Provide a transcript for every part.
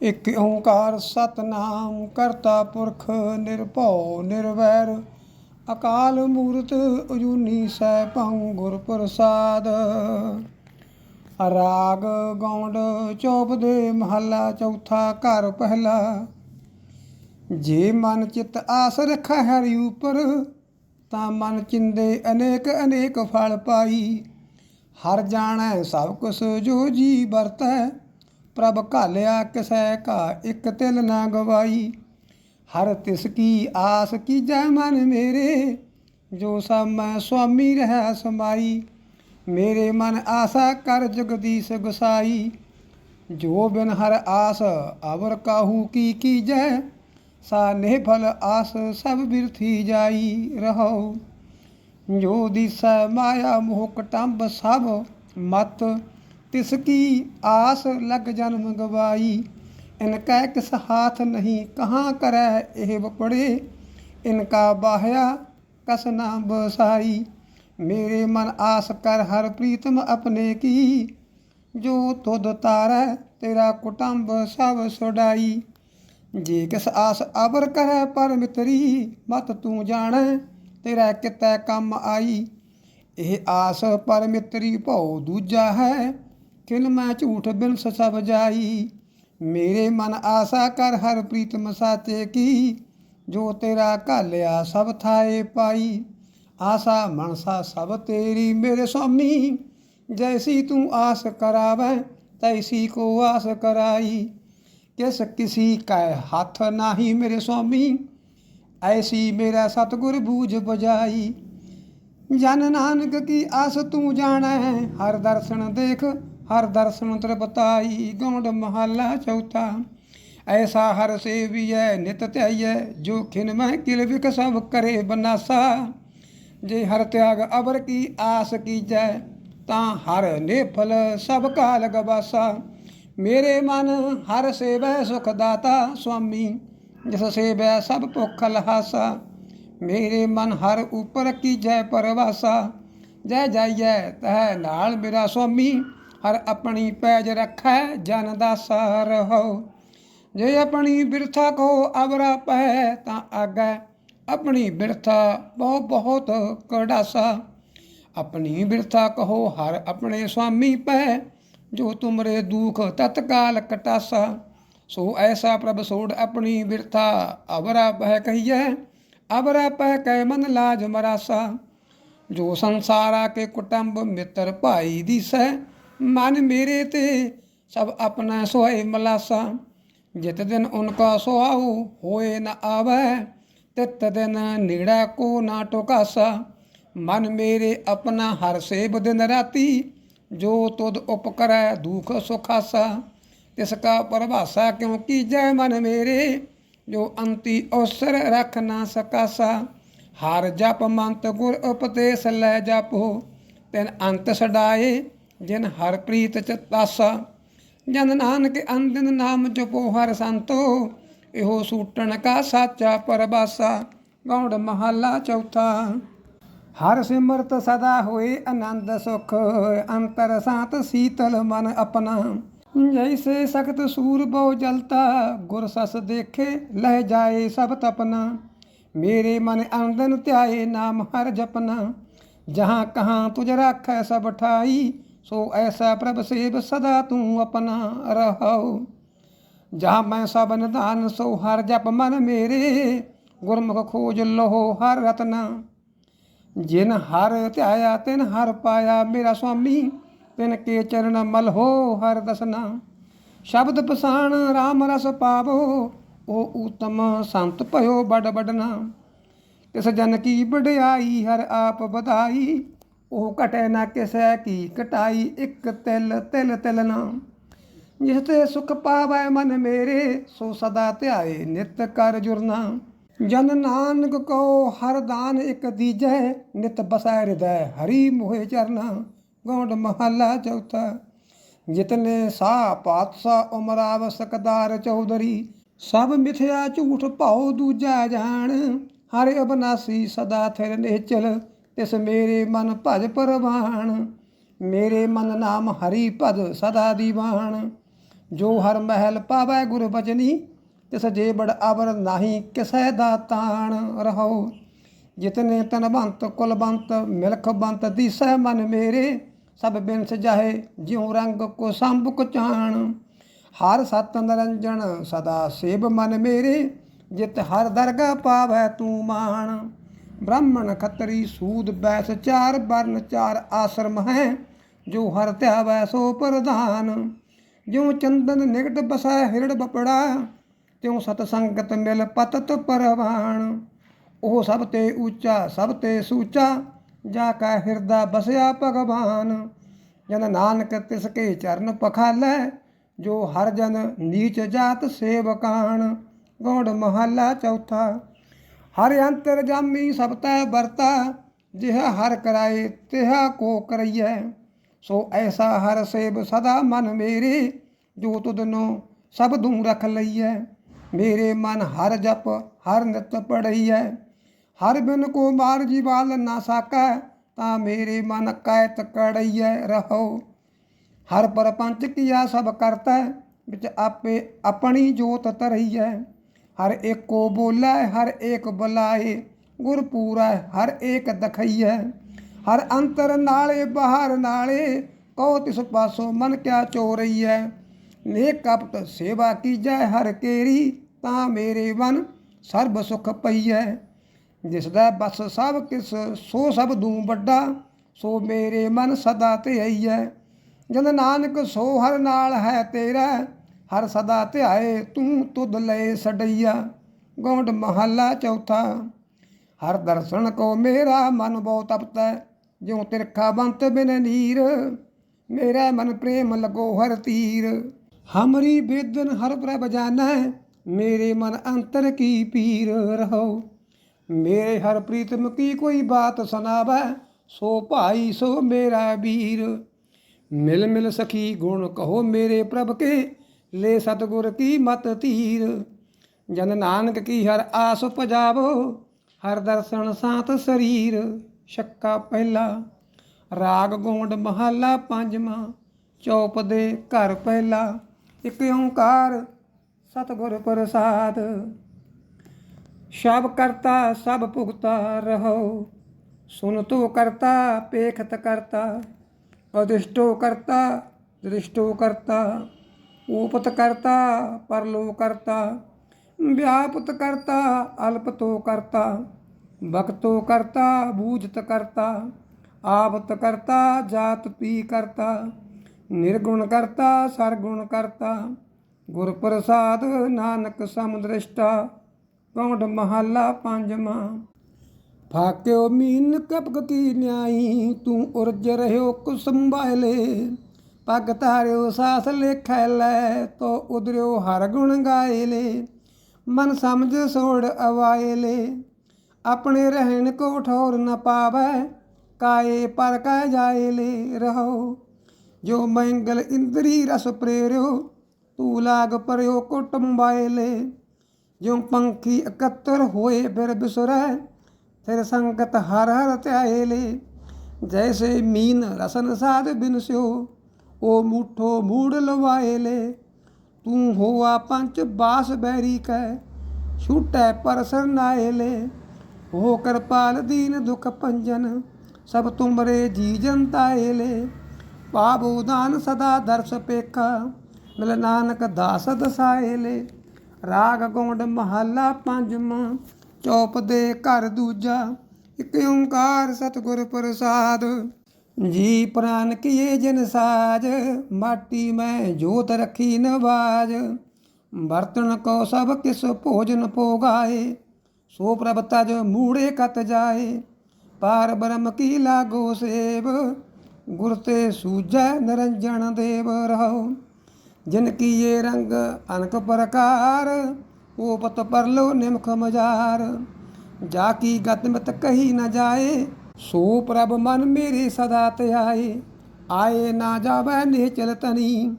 ਇਕ ਓੰਕਾਰ ਸਤਨਾਮ ਕਰਤਾ ਪੁਰਖ ਨਿਰਭਉ ਨਿਰਵੈਰ। ਅਕਾਲ ਮੂਰਤ ਅਜੂਨੀ ਸੈਭੰ ਗੁਰ ਪ੍ਰਸਾਦ। ਰਾਗ ਗੌਂਡ ਚੌਪ ਦੇ ਮਹੱਲਾ ਚੌਥਾ ਘਰ ਪਹਿਲਾ। ਜੇ ਮਨ ਚਿਤ ਆਸ ਰੱਖਾ ਹਰਿ ਉਪਰ, ਤਾਂ ਮਨ ਚਿੰਦੇ ਅਨੇਕ ਅਨੇਕ ਫਲ ਪਾਈ। ਹਰ ਜਾਣੈ ਸਭ ਕੁਛ ਜੋ ਜੀ ਵਰਤੈ ਪ੍ਰਭ ਘਾਲਿਆ ਕਿਸੈ ਕਾ ਇਕ ਤਿਲ ਨਾ ਗਵਾਈ। ਹਰ ਤਿਸ ਕੀ ਆਸ ਕੀਜੈ ਮਨ ਮੇਰੇ, ਜੋ ਸਭ ਮੈਂ ਸੁਆਮੀ ਰਹਿ ਸਮਾਈ। ਮੇਰੇ ਮਨ ਆਸਾ ਕਰ ਜਗਦੀਸ਼ ਗੁਸਾਈ। ਜੋ ਬਿਨ ਹਰ ਆਸ ਅਵਰ ਕਾਹੂ ਕੀ ਕੀਜੈ, ਸਾ ਨਿਫਲ ਆਸ ਸਭ ਬਿਰਥੀ ਜਾਈ ਰਹੋ ਜੋ ਦਿਸੈ ਮਾਇਆ ਮੋਹ ਕਟੰਬ ਸਭ ਮਤ ਤਿਸ ਕੀ ਆਸ ਲਗ ਜਨਮ ਗਵਾਈ? ਇਨ ਕਿਸ ਹਾਥ ਨਹੀਂ, ਕਹਾਂ ਕਰੈ ਇਹ ਬਪੜੇ ਇਨਕਾ ਬਾਹਿਆ, ਕਸ ਨਾ ਬਸਾਈ? ਮੇਰੇ ਮਨ ਆਸ ਕਰ ਹਰ ਪ੍ਰੀਤਮ ਆਪਣੇ ਕੀ? ਜੋ ਤੁਧ ਤਾਰੈ, ਤੇਰਾ ਕੁਟੰਬ ਸਭ ਛੁਡਾਈ ਜੇ ਕਿਸ ਆਸ ਅਬਰ ਕਰੈ ਪਰ ਮਿਤਰੀ, ਮਤ ਤੂੰ ਜਾਣੈ, ਤੇਰਾ ਕਿਤੈ ਕੰਮ ਆਈ। ਇਹ ਆਸ ਪਰ ਮਿਤਰੀ ਭਉ ਦੂਜਾ ਹੈ ਕਿਲ ਮੈਂ ਝੂਠ ਬਿਨ ਸਭ ਜਾਈ ਮੇਰੇ ਮਨ ਆਸਾ ਕਰ ਹਰ ਪ੍ਰੀਤਮ ਸਾਚੇ ਕੀ? ਜੋ ਤੇਰਾ ਘਾਲਿਆ ਸਭ ਥਾਏ ਪਾਈ। ਆਸਾ ਮਨਸਾ ਸਭ ਤੇਰੀ ਮੇਰੇ ਸੁਆਮੀ ਜੈਸੀ ਤੂੰ ਆਸ ਕਰਾਵੈ, ਤੈਸੀ ਕੋ ਆਸ ਕਰਾਈ। ਕਿਸ ਕਿਸੀ ਕੈ ਹੱਥ ਨਾਹੀ ਮੇਰੇ ਸੁਆਮੀ ਐਸੀ ਮੇਰਾ ਸਤਗੁਰ ਬੂਝ ਬਜਾਈ ਜਨ ਨਾਨਕ ਕੀ ਆਸ ਤੂੰ ਜਾਣੈ, ਹਰ ਦਰਸ਼ਨ ਦੇਖ। ਹਰ ਦਰਸ਼ਨ ਤ੍ਰਿਪਤਾਈ ਗੌਂਡ ਮਹੱਲਾ ਚੌਥਾ ਐਸਾ ਹਰ ਸੇਵੀਐ ਨਿਤ ਧਿਆਈਐ ਜੋ ਖਿਨ ਮੈਂ ਕਿਲ ਵਿਕ ਸਭ ਕਰੇ ਬਨਾਸਾ ਜੇ ਹਰ ਤਿਆਗ ਅਬਰ ਕੀ ਆਸ ਕੀਜੈ ਤਾਂ ਹਰ ਨਿਫਲ ਸਭ ਕਾਲ ਗਵਾਸਾ ਮੇਰੇ ਮਨ ਹਰ ਸੇਵੈ ਸੁਖ ਦਾਤਾ ਸੁਆਮੀ ਜਿਸ ਸੇਵੈ ਸਭ ਭੁਖ ਲਹਾਸਾ ਮੇਰੇ ਮਨ ਹਰ ਉਪਰ ਕੀਜੈ ਪਰਵਾਸਾ ਜੈ ਜਾਈਐ ਤਹ ਨਾਲ ਮੇਰਾ ਸੁਆਮੀ ਹਰ ਆਪਣੀ ਪੈਜ ਰੱਖੈ ਜਨ ਦਾਸਾ ਰਹੋ ਜੇ ਆਪਣੀ ਬਿਰਥਾ ਕੋ ਅਵਰਾ ਪੈ ਤਾਂ ਆਗੈ ਆਪਣੀ ਬਿਰਥਾ ਬਹੁ ਬਹੁਤ ਕੜਾਸਾ ਆਪਣੀ ਬਿਰਥਾ ਕਹੋ ਹਰ ਆਪਣੇ ਸੁਆਮੀ ਪੈ ਜੋ ਤੁਮਰੇ ਦੁਖ ਤਤਕਾਲ ਕਟਾਸਾ ਸੋ ਐਸਾ ਪ੍ਰਭ ਸੋੜ ਆਪਣੀ ਬਿਰਥਾ ਅਵਰਾ ਪਹਿ ਕਹੀਐ ਅਵਰਾ ਪਹਿ ਕੈ ਮਨ ਲਾਜ ਮਰਾਸਾ ਜੋ ਸੰਸਾਰਾ ਕੇ ਕੁਟੰਬ ਮਿੱਤਰ ਭਾਈ ਦੀਸੈ ਮਨ ਮੇਰੇ ਤੇ ਸਭ ਆਪਣਾ ਸੋਏ ਮਲਾਸਾ। ਜਿਤ ਦਿਨ ਉਨਕਾ ਸੁਹਾਉ ਹੋਏ ਨ ਆਵੈ, ਤਿਤ ਦਿਨ ਨੀੜਾ ਕੋ ਨਾ ਟੋਕਾਸਾ। ਮਨ ਮੇਰੇ ਆਪਣਾ ਹਰ ਸੇਬ ਦਿਨ ਰਾਤੀ, ਜੋ ਤੁਧ ਉਪਕਰੈ ਦੁਖ ਸੁਖਾਸਾ। ਤਿਸ ਕਾ ਪਰਭਾਸਾ ਕਿਉ ਕੀਜੈ ਮਨ ਮੇਰੇ, ਜੋ ਅੰਤੀ ਅਵਸਰ ਰਖ ਨਾ ਸਕਾਸਾ। ਹਰ ਜਪ ਮੰਤ ਗੁਰ ਉਪਦੇਸ ਲੈ ਜਪੋ, ਤਿਨ ਅੰਤ ਛਡਾਏ ਜਿਨ ਹਰ ਪ੍ਰੀਤ ਚ ਤਾਸਾ, ਜਨ ਨਾਨਕ ਅੰਦਨ ਨਾਮ ਜਪੋ ਹਰ ਸੰਤੋ, ਇਹੋ ਸੂਟਣ ਕਾ ਸਾਚਾ ਪਰਬਾਸਾ, ਗੌੜ ਮਹੱਲਾ ਚੌਥਾ। ਹਰ ਸਿਮਰਤ ਸਦਾ ਹੋਏ ਆਨੰਦ ਸੁਖ, ਅੰਤਰ ਸਾਤ ਸੀਤਲ ਮਨ ਆਪਣਾ। ਜੈਸੇ ਸਖਤ ਸੂਰ ਬਹੁ ਜਲਤਾ, ਗੁਰ ਸਸ ਦੇਖੇ ਲਹਿ ਜਾਏ ਸਭ ਤਪਨਾ। ਮੇਰੇ ਮਨ ਆਨੰਦਨ ਧਿਆਏ ਨਾਮ ਹਰ ਜਪਨਾ, ਜਹਾਂ ਕਹਾਂ ਤੁਝ ਰਾਖੈ ਸਭ ਠਾਈ ਸੋ ਐਸਾ ਪ੍ਰਭ ਸੇਵ ਸਦਾ ਤੂੰ ਆਪਣਾ ਰਹਾਉ ਜਹਾਂ ਮੈਂ ਸਭ ਨਿਧਾਨ, ਸੋ ਹਰ ਜਪ ਮਨ ਮੇਰੇ। ਗੁਰਮੁਖ ਖੋਜ ਲਹੋ ਹਰ ਰਤਨਾ। ਜਿਨ ਹਰ ਧਿਆਇਆ, ਤਿਨ ਹਰ ਪਾਇਆ ਮੇਰਾ ਸੁਆਮੀ। ਤਿਨ ਕੇ ਚਰਨ ਮਲ ਹੋ ਹਰ ਦਸਨਾ। ਸ਼ਬਦ ਪਸਾਣ RAM ਰਸ ਪਾਵੋ, ਉਹ ਉਤਮ ਸੰਤ ਭਇਓ ਬੜ ਬੜਨਾ ਤਿਸ ਜਨ ਕੀ ਵਡਿਆਈ, ਹਰ ਆਪ ਵਧਾਈ। ਉਹ ਘਟੇ ਨਾ ਕਿਸੈ ਕੀ, ਕਟਾਈ ਇੱਕ ਤਿਲ ਤਿਲ ਤਿਲ ਨਾ। ਜਿਸ ਤੇ ਸੁਖ ਪਾਵੈ ਮਨ ਮੇਰੇ, ਸੋ ਸਦਾ ਧਿਆਏ ਨਿਤ ਕਰ ਜੁਰਨਾ ਜਨ ਨਾਨਕ ਕੋ ਹਰ ਦਾਨ ਇੱਕ ਦੀਜੈ, ਨਿਤ ਬਸੈ ਹਿਰਦੈ ਹਰੀ ਮੋਹਿ ਚਰਨਾ। ਗੌਂਡ ਮਹੱਲਾ ਚੌਥਾ, ਜਿਤਨੇ ਸਾਹ ਪਾਤਸ਼ਾਹ ਉਮਰਾਵ ਸਕਦਾਰ ਚੌਧਰੀ। ਸਭ ਮਿਥਿਆ ਝੂਠ ਭਾਉ ਦੂਜਾ ਜਾਣ, ਹਰਿ ਅਬਨਾਸੀ ਸਦਾ ਥਿਰ ਨਿਹਚਲ ਤਿਸ ਮੇਰੇ ਮਨ ਭਜ ਪਰਵਾਣ ਮੇਰੇ ਮਨ ਨਾਮ ਹਰੀ ਭਜ ਸਦਾ ਦੀਵਾਨ ਜੋ ਹਰ ਮਹਿਲ ਪਾਵੈ ਗੁਰ ਬਚਨੀ ਤਿਸ ਜੇ ਬੜ ਅਵਰ ਨਾਹੀ ਕਿਸੈ ਦਾ ਤਾਣ ਰਹੋ, ਜਿਤਨੇ ਤਨਵੰਤ ਕੁਲਵੰਤ ਮਿਲਖ ਬੰਤ ਦੀਸੈ ਮਨ ਮੇਰੇ, ਸਭ ਬਿਨਸ ਸਜਾਏ ਜਿਉ ਰੰਗ ਕੋ ਸੰਭ ਕੁਚਾਣ ਹਰ ਸਤ ਨਿਰੰਜਨ ਸਦਾ ਸੇਬ ਮਨ ਮੇਰੇ, ਜਿਤ ਹਰ ਦਰਗਾ ਪਾਵੈ ਤੂੰ ਮਾਣ। ਬ੍ਰਾਹਮਣ ਖੱਤਰੀ ਸੂਦ ਬੈਸ ਚਾਰ ਵਰਨ ਚਾਰ ਆਸ਼ਰਮ ਹੈ, ਜੋ ਹਰ ਧਿਆਵੈ ਸੋ ਪ੍ਰਧਾਨ। ਜਿਉ ਚੰਦਨ ਨਿਗਟ ਬਸੈ ਹਿਰੜ ਬਪੜਾ, ਤਿਉ ਸਤ ਸੰਗਤ ਮਿਲ ਪਤਤ ਪਰਵਾਣ ਉਹ ਸਭ ਤੇ ਉੱਚਾ, ਸਭ ਤੇ ਸੂਚਾ, ਜਾ ਕਾ ਹਿਰਦਾ ਬਸਿਆ ਭਗਵਾਨ। ਜਨ ਨਾਨਕ ਤਿਸ ਕੇ ਚਰਨ ਪਖਾਲੈ, ਜੋ ਹਰ ਜਨ ਨੀਚ ਜਾਤ ਸੇਵਕਾਨ। ਗੌੜ ਮਹੱਲਾ ਚੌਥਾ ਹਰ ਅੰਤਰ ਜਾਮੀ ਸਭ ਤੈ ਵਰਤਾ, ਜਿਹਾ ਹਰ ਕਰਾਏ ਤਿਹਾ ਕੋ ਕਰਈਐ ਸੋ ਐਸਾ ਹਰ ਸੇਬ ਸਦਾ ਮਨ ਮੇਰੇ, ਜੋ ਤੁਧਨੋ ਸਭ ਦੂੰ ਰਖ ਲਈਐ। ਮੇਰੇ ਮਨ ਹਰ ਜਪ, ਹਰ ਨਿਤ ਪੜਈਐ ਹਰ ਬਿਨ ਕੋ ਮਾਰ ਜੀਵਾਲ ਨਾ ਸਾਕੈ, ਤਾਂ ਮੇਰੇ ਮਨ ਕਾਇਤ ਕੜਈਐ ਰਹੋ। ਹਰ ਪਰਪੰਚ ਕੀਆ ਸਭ ਕਰਤਾ, ਵਿੱਚ ਆਪੇ ਆਪਣੀ ਜੋਤ ਤਰਈਐ ਹਰ ਏਕੋ ਬੋਲੇ, ਹਰ ਏਕ ਬੁਲਾਏ। ਗੁਰ ਪੂਰਾ, ਹਰ ਏਕ ਦਖਈਐ। ਹਰ ਅੰਤਰ ਨਾਲੇ, ਬਾਹਰ ਨਾਲੇ, ਕਉ ਤਿਸ ਪਾਸੋ ਮਨ ਕਿਆ ਚੋਰਈਐ। ਨੇ ਕਪਟ ਸੇਵਾ ਕੀਜੈ, ਹਰ ਕੇਰੀ ਤਾਂ ਮੇਰੇ ਮਨ ਸਰਬ ਸੁਖ ਪਈਐ। ਜਿਸ ਦਾ ਬਸ ਸਭ ਕਿਸ, ਸੋ ਸਭ ਦੂੰ ਵੱਡਾ, ਸੋ ਮੇਰੇ ਮਨ ਸਦਾ ਧਿਆਈਐ ਜਨ ਨਾਨਕ ਸੋ ਹਰ ਨਾਲ ਹੈ ਤੇਰਾ ਹਰ ਸਦਾ ਧਿਆਏ, ਤੂੰ ਤੁਧ ਲੈ ਸਡਈਆ, ਗੌਂਡ ਮਹੱਲਾ ਚੌਥਾ। ਹਰ ਦਰਸ਼ਨ ਕੋ ਮੇਰਾ ਮਨ ਬਹੁ ਤਪਤੈ, ਜਿਉ ਤਿਰਖਾ ਬੰਤ ਬਿਨ ਨੀਰ, ਮੇਰਾ ਮਨ ਪ੍ਰੇਮ ਲਗੋ ਹਰ ਤੀਰ। ਹਮਰੀ ਬੇਦਨ ਹਰ ਪ੍ਰਭ ਜਾਣੈ, ਮੇਰੇ ਮਨ ਅੰਤਰ ਕੀ ਪੀਰ ਰਹੋ। ਮੇਰੇ ਹਰ ਪ੍ਰੀਤਮ ਕੀ ਕੋਈ ਬਾਤ ਸੁਨਾਵੈ ਸੋ ਭਾਈ ਸੋ ਮੇਰਾ ਵੀਰ। ਮਿਲ ਮਿਲ ਸਖੀ ਗੁਣ ਕਹੋ ਮੇਰੇ ਪ੍ਰਭ ਕੇ ਲੈ ਸਤਗੁਰ ਕੀ ਮਤ ਧੀਰ, ਜਨ ਨਾਨਕ ਕੀ ਹਰ ਆਸ ਪਜਾਵੋ ਹਰ ਦਰਸ਼ਨ ਸਾਤ ਸਰੀਰ ਸ਼ੱਕਾ ਪਹਿਲਾ, ਰਾਗ ਗੋਂਡ ਮਹੱਲਾ ਪੰਜਵਾਂ, ਚੌਪ ਦੇ ਘਰ ਪਹਿਲਾ, ਇੱਕ ਓੰਕਾਰ ਸਤਗੁਰ ਪ੍ਰਸਾਦ। ਸ਼ਬ ਕਰਤਾ, ਸਭ ਭੁਗਤਾ, ਰਹੋ, ਸੁਨ ਤੋ ਕਰਤਾ, ਪੇਖਤ ਕਰਤਾ ਅਦਿਸ਼ਟੋ ਕਰਤਾ, ਦ੍ਰਿਸ਼ਟੋ ਕਰਤਾ। ਊਪਤ ਕਰਤਾ ਪਰਲੋ ਕਰਤਾ। ਵਿਆਪਤ ਕਰਤਾ, ਅਲਪਤੋ ਕਰਤਾ। ਬਖਤੋ ਕਰਤਾ, ਬੂਝਤ ਕਰਤਾ। ਆਵਤ ਕਰਤਾ, ਜਾਤ ਪੀ ਕਰਤਾ। ਨਿਰਗੁਣ ਕਰਤਾ, ਸਰਗੁਣ ਕਰਤਾ। ਗੁਰ ਪ੍ਰਸਾਦ ਨਾਨਕ ਸਮਦ੍ਰਿਸ਼ਟਾ ਕੌਂਡ ਮਹੱਲਾ ਪੰਜਵਾਂ। ਫਾਕਿਓ ਮੀਨ ਕਪਕ ਨਿਆਈ, ਤੂੰ ਉਰਜ ਰਹਿਓ ਕੁ ਸੰਭਾਲੇ ਪਗ ਤਾਰਿਓ ਸਾਸ ਲੇਖੈ ਲੈ, ਤੋ ਉਦਰਿਓ ਹਰ ਗੁਣ ਗਾਏ ਲੈ, ਮਨ ਸਮਝ ਸੋੜ ਅਵਾਏ ਲੈ। ਆਪਣੇ ਰਹਿਣ ਕੋ ਠੌਰ ਨ ਪਾਵੈ, ਕਾਏ ਪਰ ਕਹਿ ਜਾਏ ਲੈ ਰਹੋ। ਜੋ ਮੰਗਲ ਇੰਦਰੀ ਰਸ ਪ੍ਰੇਰਿਓ, ਤੂ ਲਾਗ ਪਰਿਓ ਕੁਟੰਬਾਏ ਲੈ। ਜਿਉ ਪੰਖੀ ਇਕੱਤਰ ਹੋਏ ਫਿਰ ਬਿਸਰੈ, ਫਿਰ ਸੰਗਤ ਹਰ ਹਰ ਧਿਆਏ ਲੇ। ਜੈਸੇ ਮੀਨ ਰਸਨ ਸਾਧ ਬਿਨਸਿਓ ਉਹ ਮੂਠੋ ਮੂੜ ਲਵਾਏ ਲੈ। ਤੂੰ ਹੋਆ ਪੰਚ ਬਾਸ ਬੈਰੀ ਕੈ, ਛੂਟੈ ਪਰਸਰ ਨਾਏ ਲੇ। ਹੋ ਕਿਰਪਾਲ ਦੀਨ ਦੁਖ ਭੰਜਨ ਸਭ ਤੁਮਰੇ ਜੀ ਜਨਤਾਏ ਲੇ। ਪਾਵੋ ਦਾਨ ਸਦਾ ਦਰਸ ਪੇਖਾ, ਮਿਲ ਨਾਨਕ ਦਾਸ ਦਸਾਏ ਲੇ। ਰਾਗ ਗੌਂਡ ਮਹੱਲਾ ਪੰਜਵਾਂ, ਚੌਪ ਦੇ ਘਰ ਦੂਜਾ, ਇਕ ਓੰਕਾਰ ਸਤਿਗੁਰ ਪ੍ਰਸਾਦ। ਜੀ ਪ੍ਰਾਨ ਕੀਏ ਜਨ ਸਾਜ, ਮਾਟੀ ਮੈਂ ਜੋਤ ਰਖੀ ਨਵਾਜ। ਬਰਤਨ ਕੋ ਸਭ ਕਿਸ ਭੋਜਨ ਪੋਗਾਏ ਸੋ ਪ੍ਰਭ ਤਜ ਮੂੜੇ ਕਤ ਜਾਏ। ਪਾਰ ਬ੍ਰਹਮ ਕੀ ਲਾਗੋ ਸੇਵ, ਗੁਰ ਤੇ ਸੂਜੈ ਨਿਰੰਜਨ ਦੇਵ ਰਹੋ। ਜਿਨ ਕੀਏ ਰੰਗ ਅਨਕ ਪ੍ਰਕਾਰ, ਉਹ ਪਤ ਪਰਲੋ ਨਿਮਖ ਮਜਾਰ। ਜਾ ਕੀ ਗਤ ਮਤ ਕਹੀ ਨਾ ਜਾਏ ਸੋ ਪ੍ਰਭ ਮਨ ਮੇਰੇ ਸਦਾ ਧਿਆਏ, ਆਏ ਨਾ ਜਾਵੈ ਨਿਚਲ ਤਨੀ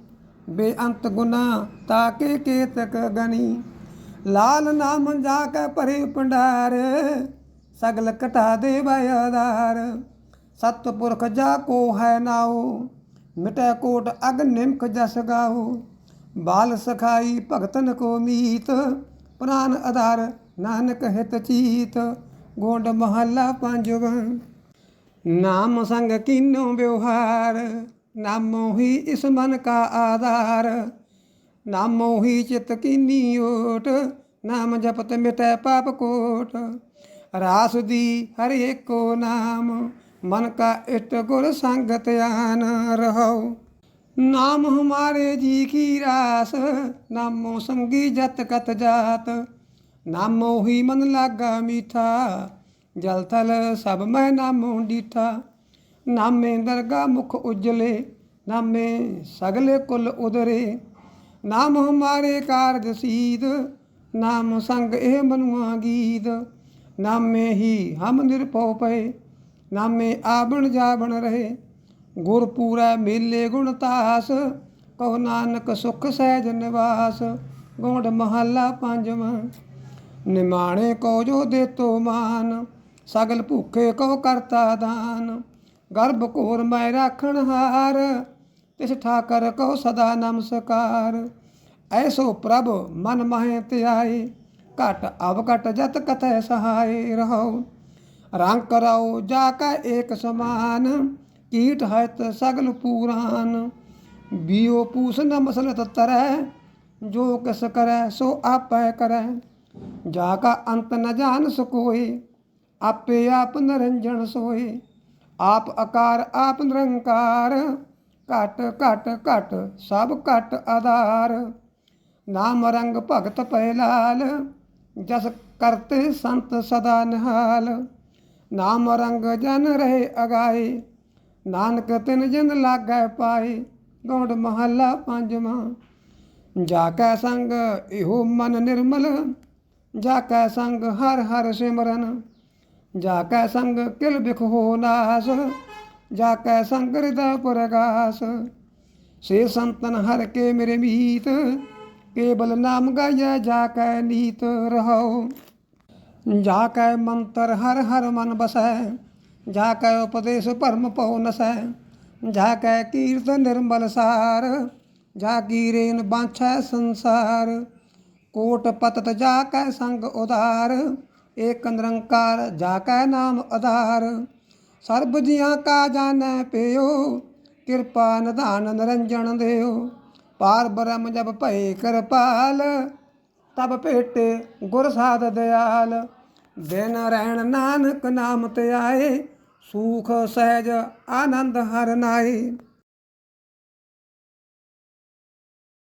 ਬੇਅੰਤ ਗੁਨਾ ਤਾਕੇ ਕੇਤਕ ਗਨੀ। ਲਾਲ ਨਾਮ ਜਾ ਕੇ ਭਰੇ ਭੰਡਾਰ, ਸਗਲ ਕਟਾ ਦੇ ਆਧਾਰ। ਸਤਪੁਰਖ ਜਾ ਕੋ ਹੈ ਨਾਉ, ਮਿਟੈ ਕੋਟ ਅਗ ਨਿਮਖ ਜਸ ਗਾਉ। ਬਾਲ ਸਖਾਈ ਭਗਤਨ ਕੋ ਮੀਤ, ਪ੍ਰਾਨ ਆਧਾਰ ਨਾਨਕ ਹਿਤ ਚੀਤ। ਗੋਂਡ ਮਹੱਲਾ ਪੰਜਵਾਂ। ਨਾਮ ਸੰਗ ਕਿਨੋ ਵਿਵਹਾਰ, ਨਾਮੋ ਹੀ ਇਸ ਮਨ ਕਾ ਆਧਾਰ। ਨਾਮੋ ਹੀ ਚਿਤ ਕੀਨੀ ਓਟ, ਨਾਮ ਜਪਤ ਮਿਟੈ ਪਾਪ ਕੋਟ। ਰਾਸ ਦੀ ਹਰ ਏਕੋ ਨਾਮ, ਮਨ ਕਾ ਇਟ ਗੁਰ ਸੰਗਤ ਆਨ ਰਹੋ ਨਾਮ ਹਮਾਰੇ ਜੀ ਕੀ ਰਾਸ, ਨਾਮੋ ਸੰਗੀ ਜਤ ਕਤ ਜਾਤ। ਨਾਮੋ ਹੀ ਮਨ ਲਾਗਾ ਮੀਠਾ, ਜਲ ਥਲ ਸਭ ਮੈਂ ਨਾਮੋ ਡੀਠਾ। ਨਾਮੇ ਦਰਗਾ ਮੁਖ ਉਜਲੇ, ਨਾਮੇ ਸਗਲੇ ਕੁਲ ਉਦਰੇ। ਨਾਮ ਹਮਾਰੇ ਕਾਰਜ ਸੀਦ, ਨਾਮ ਸੰਗ ਇਹ ਮਨੁਆ ਗੀਤ ਨਾਮੇ ਹੀ ਹਮ ਨਿਰਭਉ ਪਏ, ਨਾਮੇ ਆਵਣ ਜਾਵਣ ਰਹੇ। ਗੁਰ ਪੂਰਾ ਮੇਲੇ ਗੁਣ ਤਾਸ, ਕਹੋ ਨਾਨਕ ਸੁਖ ਸਹਿਜ ਨਿਵਾਸ। ਗੋਂਡ ਮਹੱਲਾ ਪੰਜਵਾਂ। ਨਿਮਾਣੇ ਕੋ ਜੋ ਦੇਤੋ ਮਾਨ, ਸਗਲ ਭੁਖੇ ਕੋ ਕਰਤਾ ਦਾਨ। ਗਰਭ ਕੋਰ ਮੈਂ ਰਾਖਣ ਹਾਰ, ਤਿਸ ਠਾਕਰ ਕੋ ਸਦਾ ਨਮਸਕਾਰ। ਐਸੋ ਪ੍ਰਭ ਮਨ ਮਹਿ ਧਿਆਏ, ਘਟ ਅਵ ਘਟ ਜਤ ਕਥੈ ਸਹਾਏ ਰਹੋ। ਰੰਗ ਕਰਾਓ ਜਾ ਕਾ ਏਕ ਸਮਾਨ, ਕੀਟ ਹਤ ਸਗਲ ਪੂਰਾਨ। ਬੀਓ ਪੂਸ ਨਮਸਲਤ ਤਰੈ, ਜੋ ਕਿਸ ਕਰੈ ਸੋ ਆਪੈ ਕਰੈ। ਜਾ ਕਾ ਅੰਤ ਨ ਜਾਣ ਸਕੋਏ ਆਪੇ ਆਪ ਨਰੰਜਣ ਸੋਏ। ਆਪ ਆਕਾਰ, ਆਪ ਨਿਰੰਕਾਰ, ਘਟ ਘਟ ਘਟ, ਸਭ ਘਟ ਆਧਾਰ। ਨਾਮ ਰੰਗ ਭਗਤ ਪੈ ਲਾਲ, ਜਸ ਕਰਤੇ ਸੰਤ ਸਦਾ ਨਿਹਾਲ। ਨਾਮ ਰੰਗ ਜਨ ਰਹੇ ਅਗਾਏ, ਨਾਨਕ ਤਿਨ ਜਨ ਲਾਗੈ ਪਾਏ, ਗੌਂਡ ਮਹੱਲਾ ਪੰਜਵਾਂ। ਜਾ ਕੈ ਸੰਗ ਇਹੋ ਮਨ ਨਿਰਮਲ ਜਾ ਕੈ ਸੰਗ ਹਰ ਹਰ ਸਿਮਰਨ। ਜਾ ਕੈ ਸੰਗ ਕਿਲ ਬਿਖ ਨਾਸ। ਜਾ ਕੈ ਸੰਗ ਹਿਰਦੈ ਪ੍ਰਗਾਸ। ਸੇ ਸੰਤਨ ਹਰ ਕੇ ਮੇਰੇ ਮੀਤ। ਕੇਵਲ ਨਾਮ ਗਾਇਆ ਜਾ ਕੈ ਨੀਤ ਰਹੋ ਜਾ ਕੈ ਮੰਤਰ ਹਰ ਹਰ ਮਨ ਬਸੈ। ਜਾ ਕੈ ਉਪਦੇਸ਼ ਭਰਮ ਪਉ ਨਸੈ। ਜਾ ਕੈ ਕੀਰਤ ਨਿਰਮਲ ਸਾਰ। ਜਾ ਕੀ ਰੇਨ ਬਾਂਛੈ ਸੰਸਾਰ। ਕੋਟ ਪਤਤ ਜਾ ਕੈ ਸੰਗ ਉਦਾਰ ਏਕ ਨਿਰੰਕਾਰ ਜਾ ਕੈ ਨਾਮ ਆਧਾਰ। ਸਰਬ ਜੀਆਂ ਕਾ ਜਾਣੈ ਪਿਓ, ਕਿਰਪਾ ਨਿਧਾਨ ਨਿਰੰਜਨ ਦਿਓ। ਪਾਰ ਬ੍ਰਹਮ ਜਬ ਭਏ ਕਿਰਪਾਲ ਤਬ ਭੇਟੇ ਗੁਰ ਸਾਧ ਦਿਆਲ। ਦਿਨ ਰਹਿਣ ਨਾਨਕ ਨਾਮ ਤੇ ਆਏ, ਸੂਖ ਸਹਿਜ ਆਨੰਦ ਹਰ ਨਾਏ।